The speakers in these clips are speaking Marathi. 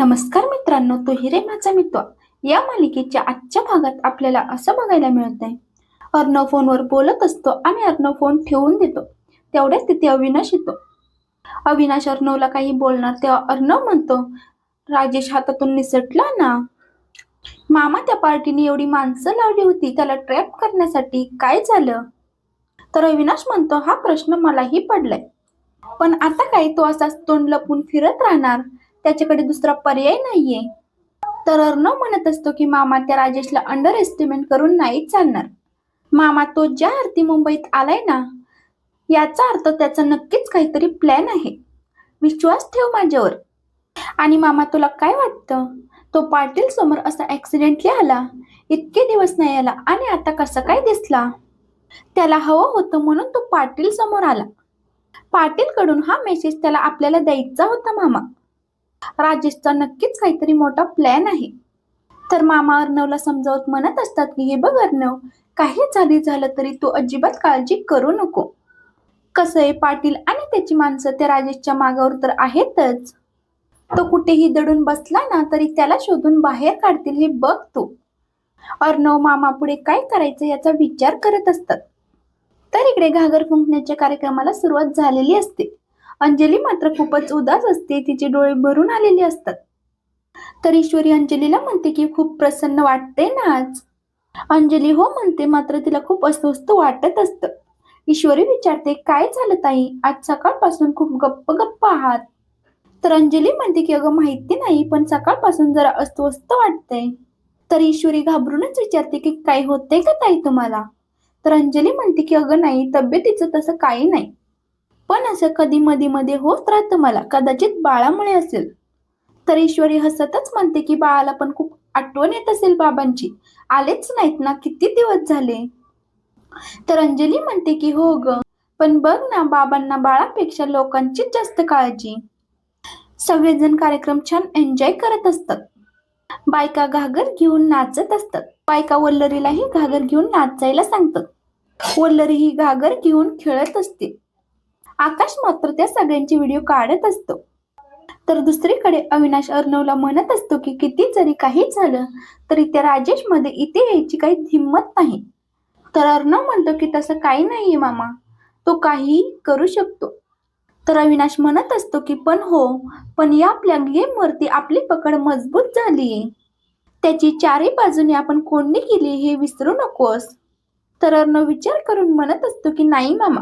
नमस्कार मित्रांनो तो हिरे माझा मित्र. या मालिकेच्या आजच्या भागात आपल्याला असं बघायला मिळत आहे अर्णव फोनवर बोलत असतो आणि अर्णव फोन ठेवून देतो. तेवढ्याच तिथे अविनाश येतो. अविनाश अर्णवला काही बोलणार तेव्हा अर्णव म्हणतो राजेश हातातून निसटला ना? मामा त्या पार्टीने एवढी माणसं लावली होती त्याला ट्रॅप करण्यासाठी काय झालं? तर अविनाश म्हणतो हा प्रश्न मलाही पडलाय. पण आता काय तो असाच तोंड लपून फिरत राहणार? त्याच्याकडे दुसरा पर्याय नाहीये. तर अर्णव म्हणत असतो की मामा त्या राजेशला अंडर एस्टिमेट करून नाही चालणार. मामा तो ज्या अर्थी मुंबईत आलाय ना याचा अर्थ त्याचा नक्कीच काहीतरी प्लॅन आहे. विश्वास ठेव माझ्यावर. आणि मामा तुला काय वाटतं? तो पाटील समोर असा ऍक्सिडेंटली आला. इतके दिवस नाही आला आणि आता कसं काय दिसला? त्याला हवं होतं म्हणून तो पाटील समोर आला. पाटील कडून हा मेसेज त्याला आपल्याला द्यायचा होता मामा. राजेशचा नक्कीच काहीतरी मोठा प्लॅन आहे. तर मामा अर्णवला समजावत म्हणत असतात की हे बघ अर्णव काही झाली झालं तरी तू अजिबात काळजी करू नको. कसं आहे पाटील आणि त्याची माणसं त्या राजेशच्या मागावर तर आहेतच. तो कुठेही दडून बसला ना तरी त्याला शोधून बाहेर काढतील हे बघ तू. अर्णव मामा पुढे काय करायचं याचा विचार करत असतात. तर इकडे घागर फुंकण्याच्या कार्यक्रमाला सुरुवात झालेली असते. अंजली मात्र खूपच उदास असते. तिचे डोळे भरून आलेले असतात. तर ईश्वरी अंजलीला म्हणते की खूप प्रसन्न वाटते ना आज? अंजली हो म्हणते मात्र तिला खूप अस्वस्थ वाटत असतं. ईश्वरी विचारते काय झालं ताई? आज सकाळपासून खूप गप्प गप्प आहात. तर अंजली म्हणते की अगं माहिती नाही पण सकाळपासून जरा अस्वस्थ वाटतंय. तर ईश्वरी घाबरूनच विचारते की काय होते का ताई तुम्हाला? तर अंजली म्हणते की अगं नाही तब्येतीचं तसं काही नाही. पण असं कधी मधी मध्ये होत राहतं मला. कदाचित बाळामुळे असेल. तर ईश्वरी हसतच म्हणते की बाळाला पण खूप आठवण येत असेल बाबांची. आलेच नाहीत ना किती दिवस झाले? तर अंजली म्हणते की हो ग. पण बघ ना बाबांना बाळापेक्षा लोकांचीच जास्त काळजी. सगळेजण कार्यक्रम छान एन्जॉय करत असतात. बायका घागर घेऊन नाचत असतात. बायका वल्लरीलाही घागर घेऊन नाचायला सांगतात. वल्लरी ही घागर घेऊन खेळत असते. आकाश मात्र त्या सगळ्यांची व्हिडिओ काढत असतो. तर दुसरीकडे अविनाश अर्णवला म्हणत असतो की किती जरी काही झालं तरी त्या राजेशमध्ये इथे यायची काही हिंमत नाही. तर अर्णव म्हणतो की तसं काही नाहीये मामा. तो काहीही करू शकतो. तर अविनाश म्हणत असतो की पण हो पण या आपल्या गेम वरती आपली पकड मजबूत झालीये. त्याची चारही बाजूने आपण कोंडी केली हे विसरू नकोस. तर अर्णव विचार करून म्हणत असतो की नाही मामा.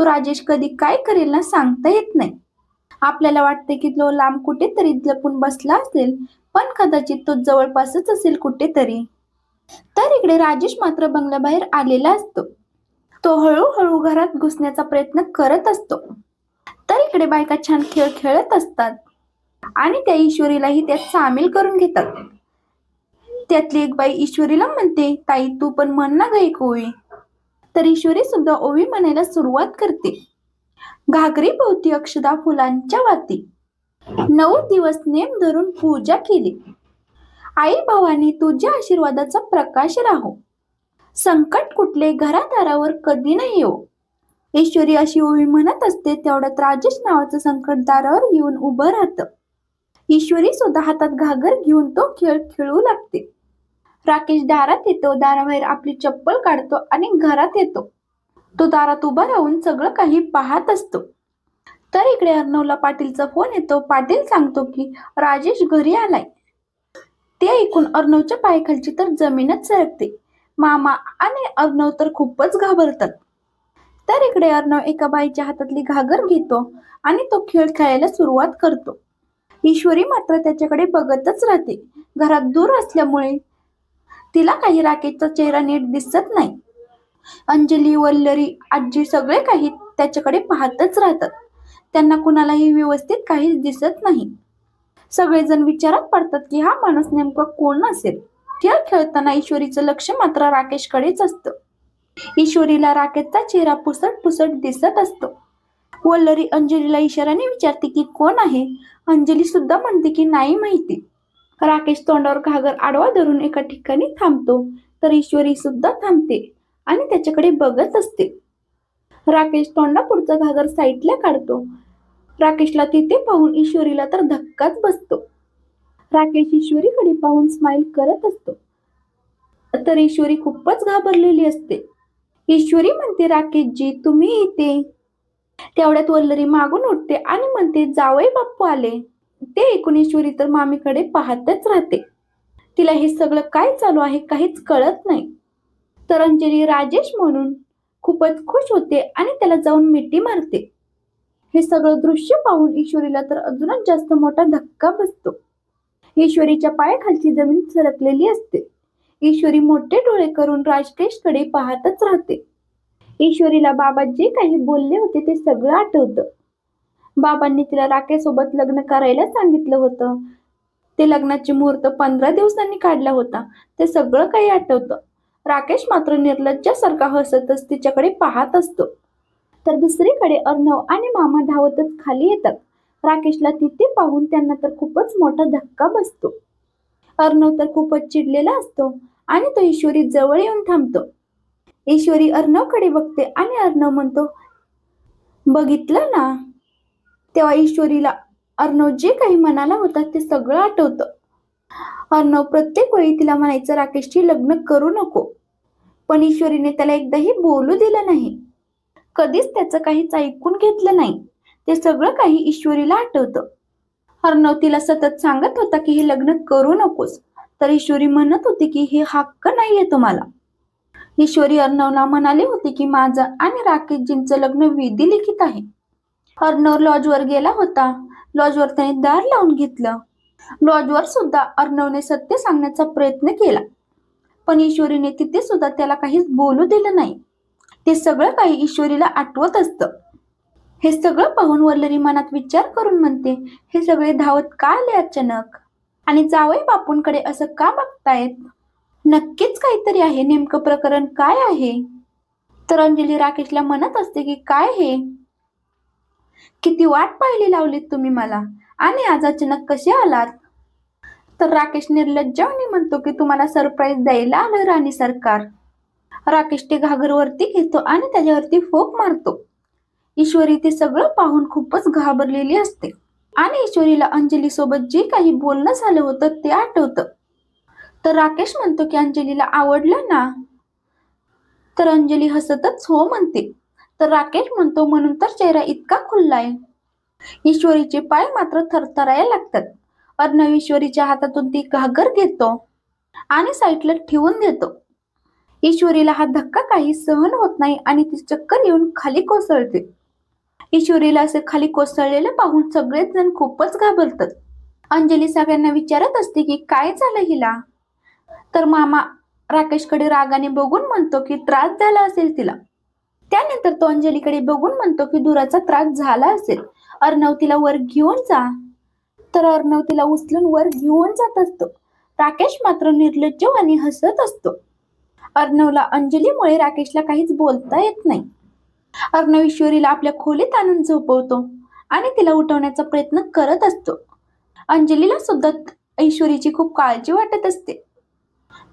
तो राजेश कधी काय करेल ना सांगता येत नाही. आपल्याला वाटते की तो लांब कुठेतरी लपून बसला असेल पण कदाचित तो जवळपासच असेल कुठेतरी. तर इकडे राजेश मात्र बंगल्याबाहेर आलेला असतो. तो हळूहळू घरात घुसण्याचा प्रयत्न करत असतो. तर इकडे बायका छान खेळ खेळत असतात. आणि त्या ईश्वरीलाही त्यात सामील करून घेतात. त्यातली एक बाई ईश्वरीला म्हणते ताई तू पण म्हण ना ग तर ईश्वरी सुद्धा ओवी म्हणायला सुरुवात करते. घागरी भोवती अक्षदा फुलांच्या वाती. नऊ दिवस नेम धरून पूजा केली. आई भावानी तुझ्या आशीर्वादाचा प्रकाश राहो. संकट कुठले घरादारावर कधी नाही येऊ ईश्वरी अशी ओवी म्हणत असते तेवढ्यात राजेश नावाचं संकट दारावर येऊन उभं राहतं. ईश्वरी सुद्धा हातात घागर घेऊन तो खेळ खेळू लागते. राकेश दारात येतो दाराबाहेर आपली चप्पल काढतो आणि घरात येतो. तो दारात उभा राहून सगळं काही पाहत असतो. तर इकडे अर्णवला पाटीलचा फोन येतो. पाटील सांगतो की राजेश घरी आलाय. ते ऐकून अर्णवच्या पायाखालची तर जमीनच सरकते. मामा आणि अर्णव तर खूपच घाबरतात. तर इकडे अर्णव एका बाईच्या हातातली घागर घेतो आणि तो खेळ खेळायला सुरुवात करतो. ईश्वरी मात्र त्याच्याकडे बघतच राहते. घरात दूर असल्यामुळे तिला काही राकेशचा चेहरा नीट दिसत नाही. अंजली वल्लरी आजी सगळे काही त्याच्याकडे पाहतच राहतात. त्यांना कुणालाही व्यवस्थित काहीच दिसत नाही. सगळेजण विचारात पडतात की हा माणूस नेमका कोण असेल? खेळ खेळताना ईश्वरीचं लक्ष मात्र राकेशकडेच असतं. ईश्वरीला राकेशचा चेहरा पुसट पुसट दिसत असतो. वल्लरी अंजलीला इशाराने विचारते की कोण आहे? अंजली सुद्धा म्हणते की नाही माहिती. राकेश तोंडावर घागर आडवा धरून एका ठिकाणी थांबतो. तर ईश्वरी सुद्धा थांबते आणि त्याच्याकडे बघत असते. राकेश तोंडा पुढचा घागर साईडला काढतो. राकेशला तिथे पाहून ईश्वरीला तर धक्काच बसतो. राकेश ईश्वरीकडे पाहून स्माइल करत असतो. तर ईश्वरी खूपच घाबरलेली असते. ईश्वरी म्हणते राकेशजी तुम्ही इथे. तेवढ्यात वल्लरी मागून उठते आणि म्हणते जावई बाप्पू आले. ते एकोणेश्वरी ईश्वरी तर मामीकडे पाहतच राहते. तिला हे सगळं काय चालू आहे काहीच कळत नाही. तर अंजली राजेश म्हणून खूपच खुश होते आणि त्याला जाऊन मिठी मारते. हे सगळं दृश्य पाहून ईश्वरीला तर अजूनच जास्त मोठा धक्का बसतो. ईश्वरीच्या पायाखालची जमीन सरकलेली असते. ईश्वरी मोठे डोळे करून राजकेशकडे पाहतच राहते. ईश्वरीला बाबा जे काही बोलले होते ते सगळं आठवतं. बाबांनी तिला राकेशसोबत लग्न करायला सांगितलं होतं. ते लग्नाची मुहूर्त पंधरा दिवसांनी काढला होता. ते सगळं काही आठवतं. राकेश मात्र निर्लज्जासारखा हसतच तिच्याकडे पाहत असतो. तर दुसरीकडे अर्णव आणि मामा धावतच खाली येतात. राकेशला तिथे पाहून त्यांना तर खूपच मोठा धक्का बसतो. अर्णव तर खूपच चिडलेला असतो आणि तो ईश्वरी जवळ येऊन थांबतो. ईश्वरी अर्णवकडे बघते आणि अर्णव म्हणतो बघितलं ना? तेव्हा ईश्वरीला अर्णव जे काही म्हणाला होता ते सगळं आठवतं. अर्णव प्रत्येक वेळी तिला म्हणायचं राकेशची लग्न करू नको. पण ईश्वरीने त्याला एकदाही बोलू दिलं नाही. कधीच त्याचं काहीच ऐकून घेतलं नाही. ते सगळं काही ईश्वरीला आठवतं. अर्णव तिला सतत सांगत होता की हे लग्न करू नकोस. तर ईश्वरी म्हणत होती की हे हक्क नाहीये तुम्हाला. ईश्वरी अर्णवला म्हणाले होते की माझं आणि राकेशजींचं लग्न विधी लिखित आहे. अर्णव लॉजवर गेला होता. लॉजवर त्याने दार लावून घेतलं. लॉजवर सुद्धा अर्णवने सत्य सांगण्याचा प्रयत्न केला. पण ईश्वरीने तिथे सुद्धा त्याला काहीच बोलू दिलं नाही. ते सगळं काही ईश्वरीला आठवत असतं. हे सगळं पाहून वल्लरी मनात विचार करून म्हणते हे सगळे धावत का आले अचानक? आणि जावई बापूंकडे असं का बघतायत? नक्कीच काहीतरी आहे. नेमकं प्रकरण काय आहे? तर अंजली राकेशला म्हणत असते की काय हे? किती वाट पाहिली लावलीत तुम्ही मला? आणि आज अचानक कसे आलात? तर राकेश निर्लज्जावणी म्हणतो की तुम्हाला सरप्राईज द्यायला आलं राणी सरकार. राकेश ते घागरवरती घेतो आणि त्याच्यावरती फोक मारतो. ईश्वरी ते सगळं पाहून खूपच घाबरलेली असते. आणि ईश्वरीला अंजली सोबत जे काही बोलणं झालं होतं ते आठवतं. तर राकेश म्हणतो की अंजलीला आवडलं ना? तर अंजली हसतच हो म्हणते. तर राकेश म्हणतो म्हणून तर चेहरा इतका खुल्लाय. ईश्वरीचे पाय मात्र थरथरायला लागतात. अर्णव ईश्वरीच्या हातातून ती घागर घेतो आणि साईडला ठेवून देतो. ईश्वरीला हा धक्का काही सहन होत नाही आणि ती चक्कर येऊन खाली कोसळते. ईश्वरीला असे खाली कोसळलेलं पाहून सगळेच जण खूपच घाबरतात. अंजली सगळ्यांना विचारत असते की काय झालं हिला? तर मामा राकेशकडे रागाने बघून म्हणतो की त्रास झाला असेल तिला. त्यानंतर तो अंजलीकडे बघून म्हणतो की दुराचा त्रास झाला असेल. अर्णव तिला वर घेऊन जा. तर अर्णव तिला उचलून वर घेऊन जात असतो. राकेश मात्र निर्लज्ज आणि हसत असतो. अर्णवला अंजलीमुळे राकेशला काहीच बोलता येत नाही. अर्णव ईश्वरीला आपल्या खोलीत आणून झोपवतो आणि तिला उठवण्याचा प्रयत्न करत असतो. अंजलीला सुद्धा ईश्वरीची खूप काळजी वाटत असते.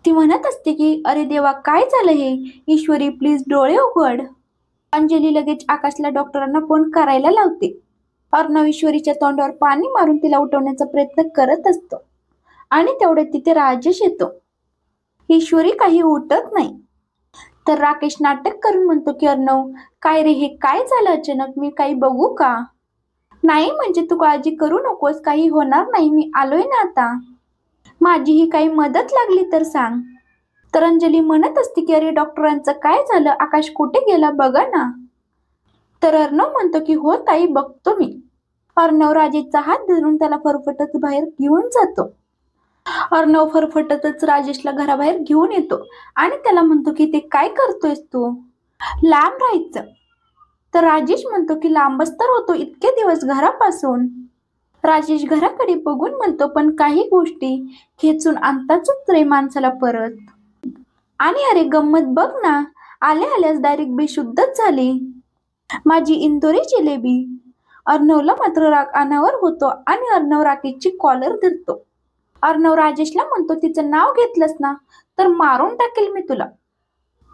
ती म्हणत असते की अरे देवा काय झालं हे? ईश्वरी प्लीज डोळे उघड. अंजली लगेच आकाशला डॉक्टरांना फोन करायला लावते. अर्णव ईश्वरीच्या तोंडावर पाणी मारून तिला उठवण्याचा प्रयत्न करत असतो. आणि तेवढे तिथे राजेश येतो. ईश्वरी काही उठत नाही. तर राकेश नाटक करून म्हणतो की अर्णव काय रे हे काय झालं अचानक? मी काही बघू का? नाही म्हणजे तू काळजी करू नकोस. काही होणार नाही. मी आलोय ना आता. माझी ही काही मदत लागली तर सांग. तर अंजली म्हणत असते की अरे डॉक्टरांचं काय झालं? आकाश कुठे गेला? बघा ना. तर अर्णव म्हणतो की हो ताई बघतो मी. अर्णव राजेशचा हात धरून त्याला फरफटत बाहेर घेऊन जातो. अर्णव फरफटतच राजेशला घराबाहेर घेऊन येतो आणि त्याला म्हणतो की ते काय करतोयस तू? लांब राहायचं. तर राजेश म्हणतो की लांबच तर होतो इतके दिवस घरापासून. राजेश घराकडे बघून म्हणतो पण काही गोष्टी खेचून आणताच रे माणसाला परत. आणि अरे गंमत बघ ना आल्या आल्याच डायरेक्ट बेशुद्धच झाली. माझी इंदोरी जिलेबी अर्णवला मात्र राग अनावर होतो आणि अर्णव राकेशची कॉलर धरतो. अर्णव राजेशला म्हणतो तिचं नाव घेतलंस ना तर मारून टाकेल मी तुला.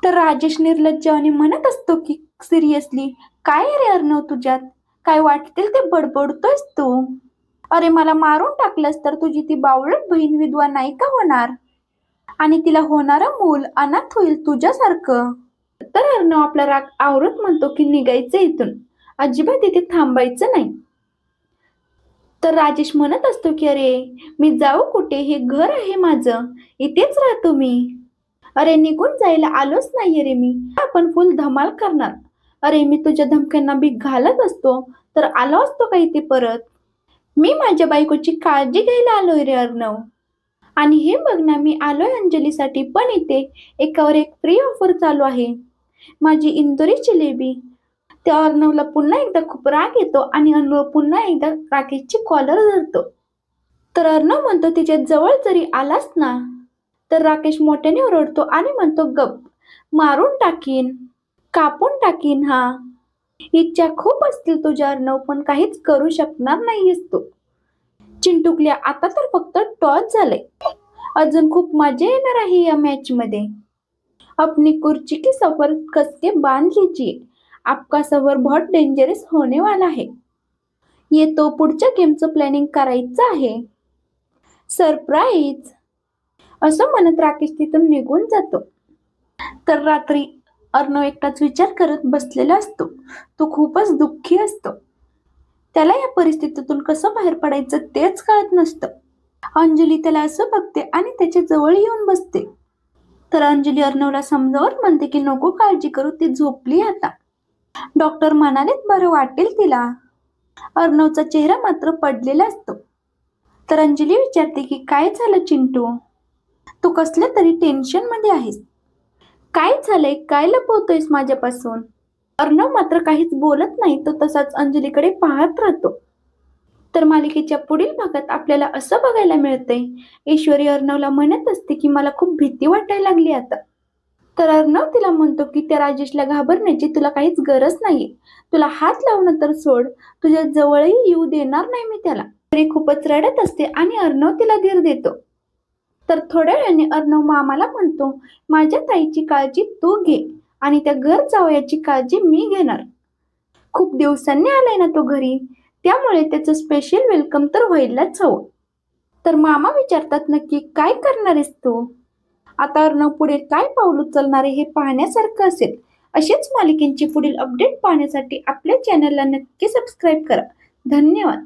तर राजेश निर्लज्ज आणि म्हणत असतो की सिरियसली काय रे अर्णव तुझ्यात? काय वाटतील ते बडबडतोयस तू? अरे मला मारून टाकलंस तर तुझी ती बावळट बहीण विधवा नाही का होणार? आणि तिला होणारं मूल अनाथ होईल तुझ्यासारखं. तर अर्णव आपला राग आवरत म्हणतो की निघायचं इथून. अजिबात इथे थांबायचं नाही. तर राजेश म्हणत असतो की अरे मी जाऊ कुठे? हे घर आहे माझं. इथेच राहतो मी. अरे निघून जायला आलोच नाहीये रे मी. आपण फुल धमाल करणार. अरे मी तुझ्या धमक्यांना बी घालत असतो. तर आलो असतो का इथे परत? मी माझ्या बायकोची काळजी घ्यायला आलोय रे अर्णव. आणि हे बघ ना मी आलोय अंजलीसाठी. पण इथे एकावर एक फ्री ऑफर चालू आहे. माझी इंदोरी जिलेबी. त्या अर्णवला पुन्हा एकदा खूप राग येतो आणि अर्णव पुन्हा एकदा राकेशची कॉलर धरतो. तर अर्णव म्हणतो तिच्या जवळ जरी आलास ना तर राकेश मोठ्याने ओरडतो आणि म्हणतो गप मारून टाकीन कापून टाकीन हा. इच्छा खूप असतील तुझ्या अर्णव पण काहीच करू शकणार नाहीयेस तू. चिंटुकल्या आता तर फक्त टॉस झालंय. अजून खूप मजा येणार आहे या मॅच मध्ये. अपनी कुर्ची की सफर कसके बांध लीजिए. आपका सफर बहुत डेंजरस होने वाला है. ये तो पुढच्या गेमचं प्लॅनिंग करायचं आहे. सरप्राईज असं म्हणत राकेश तिथून निघून जातो. तर रात्री अर्णव एकटाच विचार करत बसलेला असतो. तो खूपच दुःखी असतो. त्याला या परिस्थितीतून कसं बाहेर पडायचं तेच कळत नसतं. अंजली त्याला असं बघते आणि त्याच्याजवळ येऊन बसते. तर अंजली अर्णवला समजावत म्हणते की नको काळजी करू ती झोपली आता. डॉक्टर म्हणालेत बरं वाटेल तिला. अर्णवचा चेहरा मात्र पडलेला असतो. तर अंजली विचारते की काय झालं चिंटू? तू कसल्या तरी टेन्शनमध्ये आहेस. काय झालंय? काय लपवतोयस माझ्यापासून? अर्णव मात्र काहीच बोलत नाही तो तसाच अंजलीकडे पाहत राहतो. तर मालिकेच्या पुढील भागात आपल्याला असं बघायला मिळतंय ईश्वरी अर्णवला म्हणत असते की मला खूप भीती वाटायला लागली आता. तर अर्णव तिला म्हणतो की त्या राजेशला घाबरण्याची तुला काहीच गरज नाही तुला हात लावणं तर सोड तुझ्या जवळही येऊ देणार नाही मी त्याला. तरी खूपच रडत असते आणि अर्णव तिला धीर देतो. तर थोड्या वेळाने अर्णव मामाला म्हणतो माझ्या ताईची काळजी तू घे. आणि त्या घर जावयाची काळजी मी घेणार. खूप दिवसांनी आलाय ना तो घरी. त्यामुळे त्याचं स्पेशल वेलकम तर व्हायलाच हवं हो. तर मामा विचारतात नक्की काय करणार आहेस तू? आता अर्णव पुढे काय पाऊल उचलणार आहे हे पाहण्यासारखं असेल. असेच मालिकेंची पुढील अपडेट पाहण्यासाठी आपल्या चॅनलला नक्की सबस्क्राईब करा. धन्यवाद.